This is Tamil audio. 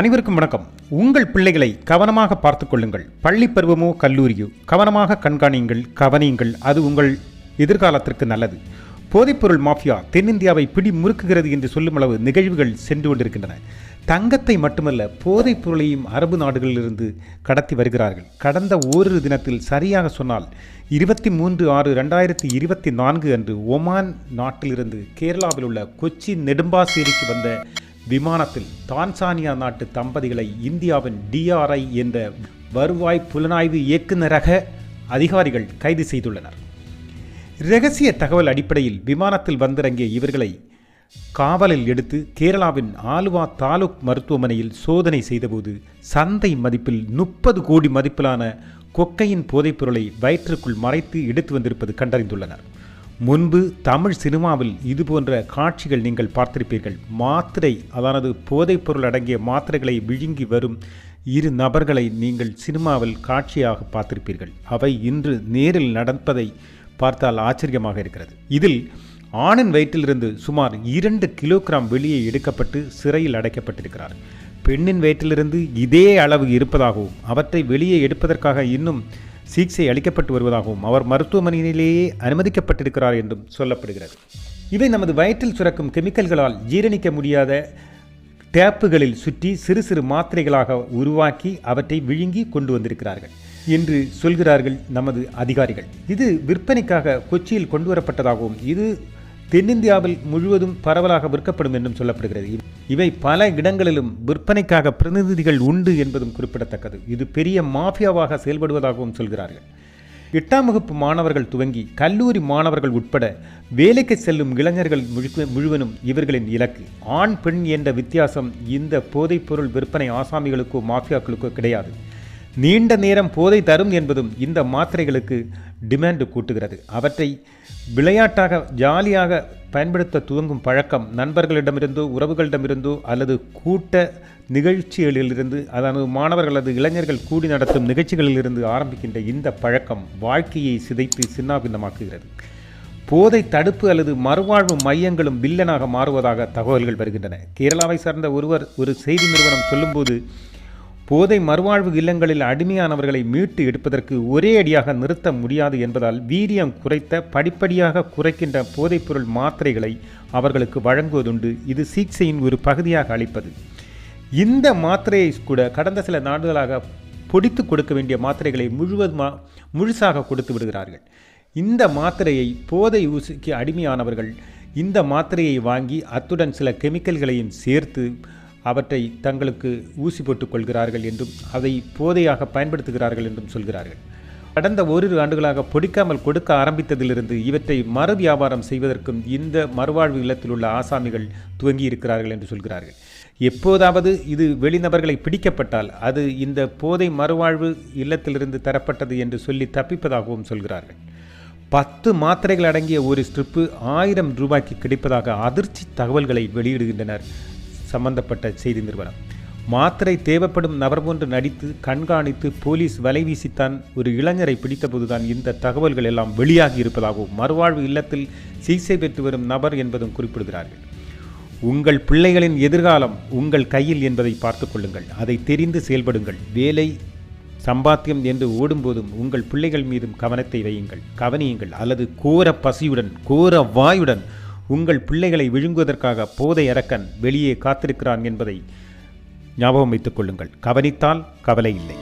அனைவருக்கும் வணக்கம். உங்கள் பிள்ளைகளை கவனமாக பார்த்து கொள்ளுங்கள். பள்ளி பருவமோ கல்லூரியோ கவனமாக கண்காணியுங்கள் கவனியுங்கள். அது உங்கள் எதிர்காலத்திற்கு நல்லது. போதைப்பொருள் மாஃபியா தென்னிந்தியாவை பிடி முறுக்குகிறது என்று சொல்லும் அளவு நிகழ்வுகள் சென்று கொண்டிருக்கின்றன. தங்கத்தை மட்டுமல்ல போதைப் பொருளையும் அரபு நாடுகளிலிருந்து கடத்தி வருகிறார்கள். கடந்த ஓரிரு தினத்தில் சரியாக சொன்னால் இருபத்தி மூன்று ஆறு ரெண்டாயிரத்தி இருபத்தி நான்கு அன்று ஒமான் நாட்டிலிருந்து கேரளாவில் உள்ள கொச்சி நெடும்பாசேரிக்கு வந்த விமானத்தில் தான்சானியா நாட்டு தம்பதிகளை இந்தியாவின் டிஆர்ஐ என்ற வருவாய் புலனாய்வு இயக்குநரக அதிகாரிகள் கைது செய்துள்ளனர். இரகசிய தகவல் அடிப்படையில் விமானத்தில் வந்திறங்கிய இவர்களை காவலில் எடுத்து கேரளாவின் ஆலுவா தாலுக் மருத்துவமனையில் சோதனை செய்தபோது சந்தை மதிப்பில் முப்பது கோடி மதிப்பிலான கொக்கையின் போதைப்பொருளை வயிற்றுக்குள் மறைத்து எடுத்து வந்திருப்பது கண்டறிந்துள்ளனர். முன்பு தமிழ் சினிமாவில் இதுபோன்ற காட்சிகள் நீங்கள் பார்த்திருப்பீர்கள். மாத்திரை அதானது போதைப்பொருள் அடங்கிய மாத்திரைகளை விழுங்கி வரும் இரு நபர்களை நீங்கள் சினிமாவில் காட்சியாக பார்த்திருப்பீர்கள். அவை இன்று நேரில் நடப்பதை பார்த்தால் ஆச்சரியமாக இருக்கிறது. இதில் ஆணின் வயிற்றிலிருந்து சுமார் இரண்டு கிலோகிராம் வெளியே எடுக்கப்பட்டு சிறையில் அடைக்கப்பட்டிருக்கிறார். பெண்ணின் வயிற்றிலிருந்து இதே அளவு இருப்பதாகவும் அவற்றை வெளியே எடுப்பதற்காக இன்னும் சிகிச்சை அளிக்கப்பட்டு வருவதாகவும் அவர் மருத்துவமனையிலேயே அனுமதிக்கப்பட்டிருக்கிறார் என்றும் சொல்லப்படுகிறது. இவை நமது வயிற்றில் சுரக்கும் கெமிக்கல்களால் ஜீரணிக்க முடியாத டேப்புகளில் சுற்றி சிறு சிறு மாத்திரைகளாக உருவாக்கி அவற்றை விழுங்கி கொண்டு வந்திருக்கிறார்கள் என்று சொல்கிறார்கள் நமது அதிகாரிகள். இது விற்பனைக்காக கொச்சியில் கொண்டு வரப்பட்டதாகவும் இது தென்னிந்தியாவில் முழுவதும் பரவலாக விற்கப்படும் என்றும் சொல்லப்படுகிறது. இவை பல இடங்களிலும் விற்பனைக்காக பிரதிநிதிகள் உண்டு என்பதும் குறிப்பிடத்தக்கது. இது பெரிய மாஃபியாவாக செயல்படுவதாகவும் சொல்கிறார்கள். எட்டாம் வகுப்பு மாணவர்கள் துவங்கி கல்லூரி மாணவர்கள் உட்பட வேலைக்கு செல்லும் இளைஞர்கள் முழுவதும் இவர்களின் இலக்கு. ஆண் பெண் என்ற வித்தியாசம் இந்த போதைப்பொருள் விற்பனை ஆசாமிகளுக்கோ மாஃபியாக்களுக்கோ கிடையாது. நீண்ட நேரம் போதை தரும் என்பதும் இந்த மாத்திரைகளுக்கு டிமாண்டு கூட்டுகிறது. அவற்றை விளையாட்டாக ஜாலியாக பயன்படுத்த துவங்கும் பழக்கம் நண்பர்களிடமிருந்தோ உறவுகளிடமிருந்தோ அல்லது கூட்ட நிகழ்ச்சிகளிலிருந்து அதாவது மாணவர்கள் அல்லது இளைஞர்கள் கூடி நடத்தும் நிகழ்ச்சிகளிலிருந்து ஆரம்பிக்கின்ற இந்த பழக்கம் வாழ்க்கையை சிதைத்து சின்னாபின்னமாக்குகிறது. போதை தடுப்பு அல்லது மறுவாழ்வு மையங்களும் வில்லனாக மாறுவதாக தகவல்கள் வருகின்றன. கேரளாவை சார்ந்த ஒருவர் ஒரு செய்தி நிறுவனம் சொல்லும்போது போதை மறுவாழ்வு இல்லங்களில் அடிமையானவர்களை மீட்டு எடுப்பதற்கு ஒரே அடியாக நிறுத்த முடியாது என்பதால் வீரியம் குறைத்த படிப்படியாக குறைக்கின்ற போதைப்பொருள் மாத்திரைகளை அவர்களுக்கு வழங்குவதுண்டு. இது சிகிச்சையின் ஒரு பகுதியாக அளிப்பது. இந்த மாத்திரையை கூட கடந்த சில நாடுகளாக பொடித்து கொடுக்க வேண்டிய மாத்திரைகளை முழுவதுமா முழுசாக கொடுத்து விடுகிறார்கள். இந்த மாத்திரையை போதை ஊசிக்கு அடிமையானவர்கள் இந்த மாத்திரையை வாங்கி அத்துடன் சில கெமிக்கல்களையும் சேர்த்து அவற்றை தங்களுக்கு ஊசி போட்டுக் கொள்கிறார்கள் என்றும் அதை போதையாக பயன்படுத்துகிறார்கள் என்றும் சொல்கிறார்கள். கடந்த ஓரிரு ஆண்டுகளாக பொடிக்காமல் கொடுக்க ஆரம்பித்ததிலிருந்து இவற்றை மறு வியாபாரம் செய்வதற்கும் இந்த மறுவாழ்வு இல்லத்தில் உள்ள ஆசாமிகள் துவங்கி இருக்கிறார்கள் என்று சொல்கிறார்கள். எப்போதாவது இது வெளிநபர்களை பிடிக்கப்பட்டால் அது இந்த போதை மறுவாழ்வு இல்லத்திலிருந்து தரப்பட்டது என்று சொல்லி தப்பிப்பதாகவும் சொல்கிறார்கள். பத்து மாத்திரைகள் அடங்கிய ஒரு ஸ்ட்ரிப்பு ஆயிரம் ரூபாய்க்கு கிடைப்பதாக அதிர்ச்சி தகவல்களை வெளியிடுகின்றனர் சம்பந்தப்பட்ட செய்தி நிறுவனம். மாத்திரை தேவைப்படும் நபர் போன்று நடித்து கண்காணித்து போலீஸ் வலை வீசித்தான் ஒரு இளைஞரை பிடித்தபோதுதான் இந்த தகவல்கள் எல்லாம் வெளியாகி இருப்பதாகவும் மறுவாழ்வு இல்லத்தில் சிகிச்சை பெற்று வரும் நபர் என்பதும் குறிப்பிடுகிறார்கள். உங்கள் பிள்ளைகளின் எதிர்காலம் உங்கள் கையில் என்பதை பார்த்து கொள்ளுங்கள். அதை தெரிந்து செயல்படுங்கள். வேலை சம்பாத்தியம் என்று ஓடும்போதும் உங்கள் பிள்ளைகள் மீதும் கவனத்தை வையுங்கள். கவனியுங்கள். அல்லது கோர பசியுடன் கோர வாயுடன் உங்கள் பிள்ளைகளை விழுங்குவதற்காக போதை அரக்கன் வெளியே காத்திருக்கிறான் என்பதை ஞாபகம் வைத்துக் கொள்ளுங்கள். கவனித்தால் கவலை இல்லை.